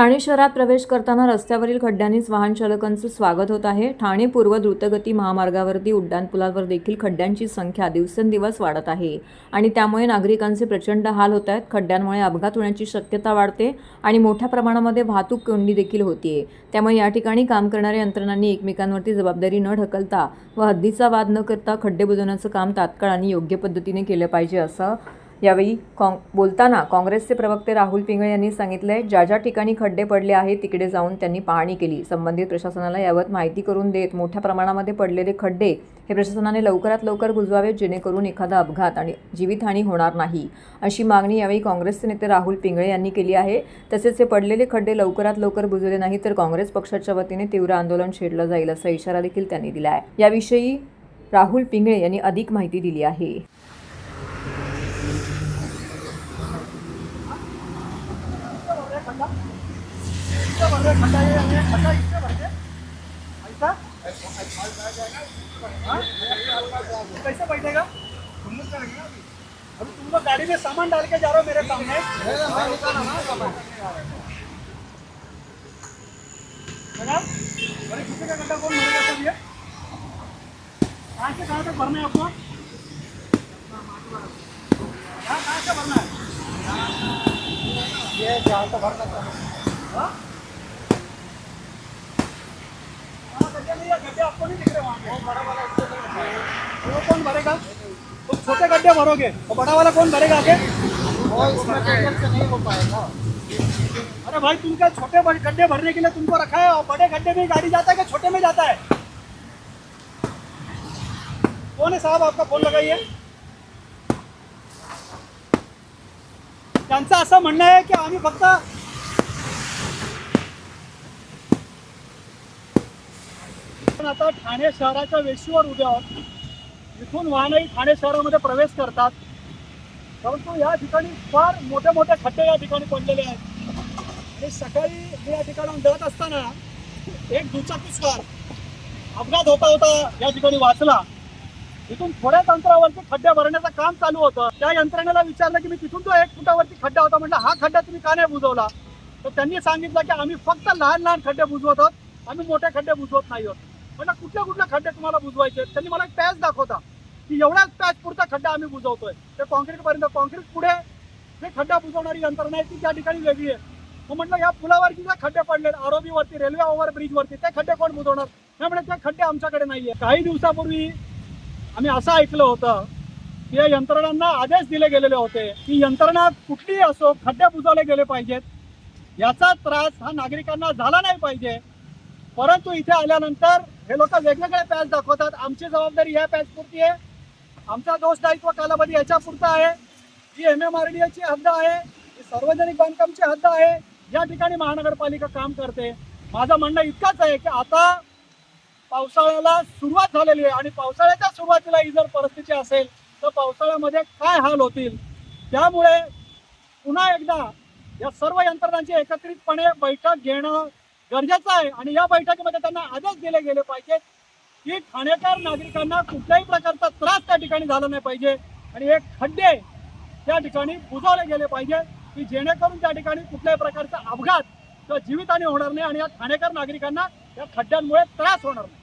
ठाणे शहरात प्रवेश करताना रस्त्यावरील खड्ड्यांनीच वाहन चालकांचं स्वागत होत आहे. ठाणे पूर्व द्रुतगती महामार्गावरती उड्डाणपुलावर देखील खड्ड्यांची संख्या दिवसेंदिवस वाढत आहे आणि त्यामुळे नागरिकांचे प्रचंड हाल होत आहेत. खड्ड्यांमुळे अपघात होण्याची शक्यता वाढते आणि मोठ्या प्रमाणामध्ये वाहतूक कोंडी देखील होतीये. त्यामुळे या ठिकाणी काम करणाऱ्या यंत्रणांनी एकमेकांवरती जबाबदारी न ढकलता व हद्दीचा वाद न करता खड्डे बुजवण्याचं काम तात्काळ आणि योग्य पद्धतीने केलं पाहिजे असं यावेळी काँग बोलताना काँग्रेसचे प्रवक्ते राहुल पिंगळे यांनी सांगितलंय ज्या ज्या ठिकाणी खड्डे पडले आहेत तिकडे जाऊन त्यांनी पाहणी केली. संबंधित प्रशासनाला यावर माहिती करून देत मोठ्या प्रमाणामध्ये पडलेले खड्डे हे प्रशासनाने लवकरात लवकर बुजवावेत जेणेकरून एखादा अपघात आणि जीवितहानी होणार नाही. अशी मागणी यावेळी काँग्रेसचे नेते राहुल पिंगळे यांनी केली आहे. तसेच हे पडलेले खड्डे लवकरात लवकर बुजवले नाही तर काँग्रेस पक्षाच्या वतीने तीव्र आंदोलन छेडलं जाईल असा इशारा देखील त्यांनी दिला आहे याविषयी राहुल पिंगळे यांनी अधिक माहिती दिली आहे. कैसे बैठेगा गाड़ी में सामान जा रहे हो कहाँ से कहाँ तक भरना है आपको कहाँ कहाँ से भरना है? वो कौन भरेगा? तुम छोटे गड्ढे भरोगे और बड़ा वाला कौन भरेगा आगे? नहीं हो पाएगा। अरे भाई तुम क्या छोटे गड्ढे भरने के लिए तुमको रखा है और बड़े गड्ढे में गाड़ी जाता है कि छोटे में जाता है? कौन है साहब आपका फ़ोन लगाइए। त्यांचं असं म्हणणं आहे की आम्ही फक्त पण आता ठाणे शहराच्या वेशीवर उभे आहोत. इथून वाहनही ठाणे शहरामध्ये प्रवेश करतात. परंतु या ठिकाणी फार मोठे मोठे खड्डे या ठिकाणी पडलेले आहेत. आणि सकाळी मी या ठिकाणाहून जात असताना एक दुचाकीस्वार अपघात होता होता या ठिकाणी वाचला. तिथून थोड्याच अंतरावरती खड्डे भरण्याचं काम चालू होतं. त्या यंत्रणेला विचारलं की मी तिथून तो एक फुटावरती खड्डा होता. म्हटलं हा खड्डा तुम्ही का नाही बुजवला? तर त्यांनी सांगितलं की आम्ही फक्त लहान लहान खड्डे बुजवत आहोत. आम्ही मोठे खड्डे बुजवत नाही आहोत. म्हटलं कुठले कुठले खड्डे तुम्हाला बुजवायचे? त्यांनी मला एक पॅच दाखवता की एवढ्याच पॅच पुरता खड्डा आम्ही बुजवतोय. ते कॉन्क्रीटपर्यंत कॉन्क्रीट पुढे जे खड्डा बुजवणारी यंत्रणा आहे ती त्या ठिकाणी वेगळी आहे. मग म्हटलं या पुलावरती जे खड्डे पडलेत आरोबीवरती रेल्वे ओव्हर ब्रिजवरती ते खड्डे कोण बुजवणार? त्यामुळे ते खड्डे आमच्याकडे नाहीये. काही दिवसापूर्वी आम्ही असं ऐकलं होतं की या यंत्रणांना आदेश दिले गेलेले होते की यंत्रणा कुठलीही असो खड्डे बुजवले गेले पाहिजेत. याचा त्रास हा नागरिकांना झाला नाही पाहिजे. परंतु इथे आल्यानंतर हे लोक वेगवेगळे पॅच दाखवतात. आमची जबाबदारी या पॅचपुरती आहे. आमचा दोष दायित्व कालावधी याच्यापुरता आहे. ही एम एम आर डी एची हद्द आहे ही सार्वजनिक बांधकामची हद्द आहे या ठिकाणी महानगरपालिका काम करते. माझं म्हणणं इतकंच आहे की आता पावसाळ्याला सुरुवात झालेली आहे. आणि पावसाळ्याच्या सुरुवातीला ही जर परिस्थिती असेल तर पावसाळ्यामध्ये काय हाल होतील? त्यामुळे पुन्हा एकदा या सर्व यंत्रणांची एकत्रितपणे बैठक घेणं गरजेचं आहे. आणि या बैठकीमध्ये त्यांना आदेश दिले गेले पाहिजेत की ठाणेकर नागरिकांना कुठल्याही प्रकारचा त्रास त्या ठिकाणी झाला नाही पाहिजे. आणि हे खड्डे त्या ठिकाणी बुजवले गेले पाहिजे की जेणेकरून त्या ठिकाणी कुठल्याही प्रकारचा अपघात किंवा जीवितहानी होणार नाही आणि या ठाणेकर नागरिकांना या खड्ड्यांमुळे त्रास होणार नाही.